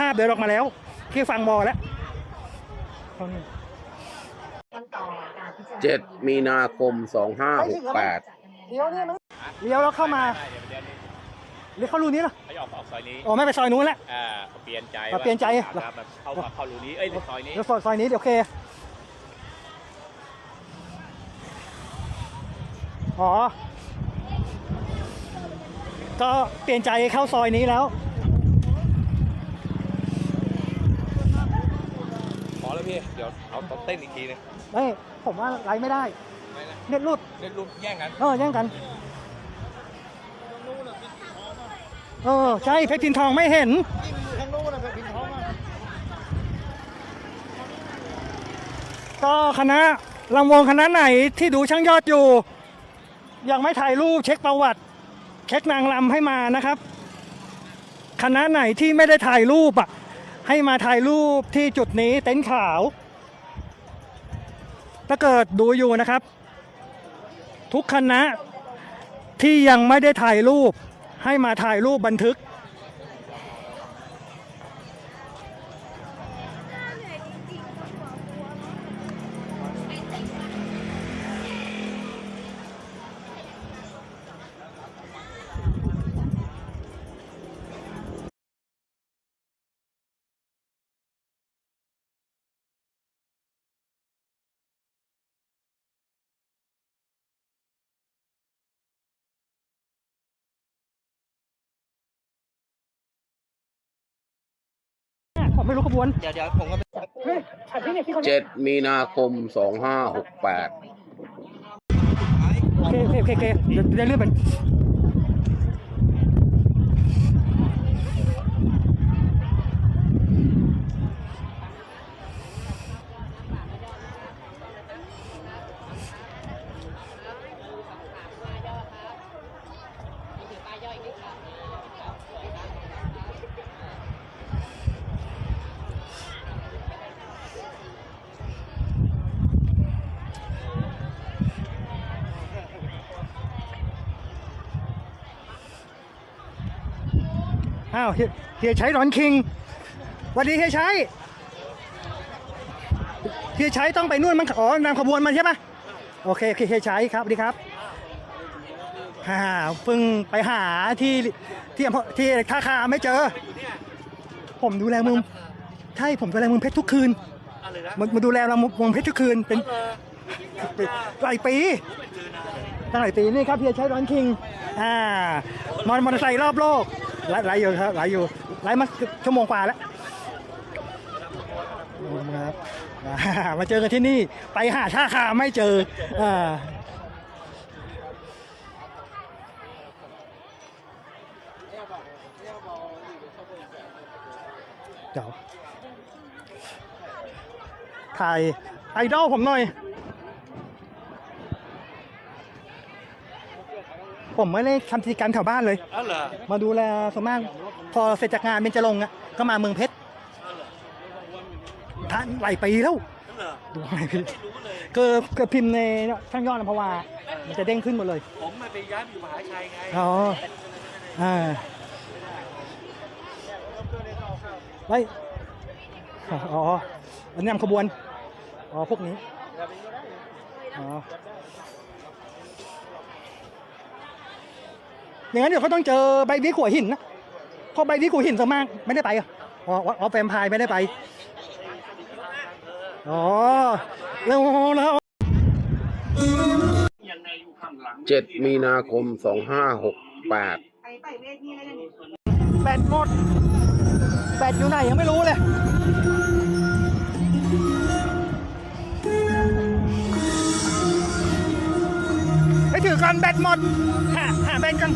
ภาพเดินออกมาแล้วที่ฟังมอแล้วเจ็ดมีนาคมสองห้าหกแปดเลี้ยวนี่มั้งเลี้ยวแล้วเข้ามาเลี้ยวเข้ารูนี้เหรอเขาจะออกออกซอยนี้อ๋อไม่ไปซอยนู้นแล้วอ่าเปลี่ยนใจอะเปลี่ยนใจว่าครับแบบเข้ามาเข้ารูนี้เอ้ยซอยนี้เดี๋ยวซอยซอยนี้เดี๋ยวโอเคอ๋อก็เปลี่ยนใจเข้าซอยนี้แล้ว พอ แล้วพี่เดี๋ยวเอาเต้นอีกทีนึงเอ้ยผมว่าไลฟ์ไม่ได้ไม่นะเน็ตรุดเล่นรูปแย่งกันเออแย่งกัน เออใช่เพชรพินทองไม่เห็นก็คณะลำวงคณะไหนที่ดูช่างยอดอยู่ ยังไม่ถ่ายรูปเช็คประวัติ เช็คนางลำให้มานะครับ คณะไหนที่ไม่ได้ถ่ายรูปอะให้มาถ่ายรูปที่จุดนี้เต็นท์ขาว ถ้าเกิดดูอยู่นะครับ ทุกคณะที่ยังไม่ได้ถ่ายรูปให้มาถ่ายรูปบันทึก ผมไม่รู้ขบวน เดี๋ยวเดี๋ยวผมก็ไปเฮ้ยถ่ายที่นี่ที่คนนี้เจ็ดมีนาคมสองห้าหกแปดโอเคโอเคโอเคโอเคเดี๋ยวเดี๋ยวเลื่อนมัน อ้าวเฮียใช้รอนคิงวัสดีเฮียใช้เฮียใช้ต้องไปนู่นมั้งอ๋อนำขบวนมาใช่ปะโอเคโอเคเฮียใช้ครับดีครับฮ่าเพิ่งไปหาที่ที่ที่ท่าคาไม่เจอ ผมดูแลมึงใช่ผมดูแลมึงเพชรทุกคืนมามาดูแลเราเมึงเพชรทุกคืนเป็นหลายปีตั้งหลายปีนี่ครับเฮียใช้ร้อนคิงอ่ามอมอเตอร์ไซค์รอบโลก ไล่ไล่อยู่ครับไล่อยู่ไล่มาชั่วโมงกว่าแล้วครับมาเจอกันที่นี่ไปหาท่าคาไม่เจออ่าเดี๋ยวถ่ายไอดอลผมหน่อย ผมไม่ได้ทำกิจกรรมแถวบ้านเลย อ๋อเหรอมาดูแลส่วนมากพอเสร็จจากงานเบญจรงค์อะก็มาเมืองเพชรท่านหลายปีแล้วดูหลายปีคือคือพิมพ์ในช่างยอดนภาวามันจะเด้งขึ้นหมดเลย ผมมาไปย้ายไปอยู่มหาชัยไงอ๋ออ่าไว้อ๋ออันนี้นำขบวน อ๋อ พวกนี้ อ๋อ อย่างนั้นเดี๋ยวเขาต้องเจอใบวิกหัวหินนะเพราะใบวิกหัวหินส่วนมากไม่ได้ไปอะอ๋ออ๋อแฟมพายไม่ได้ไปอ๋อแล้วแล้วเจ็ดมีนาคมสองห้าหกแปดไปไปเวทีอะไรกันนี่แบตหมดแบตอยู่ไหนยังไม่รู้เลย อกันแบตหมดหาหาแบตกัน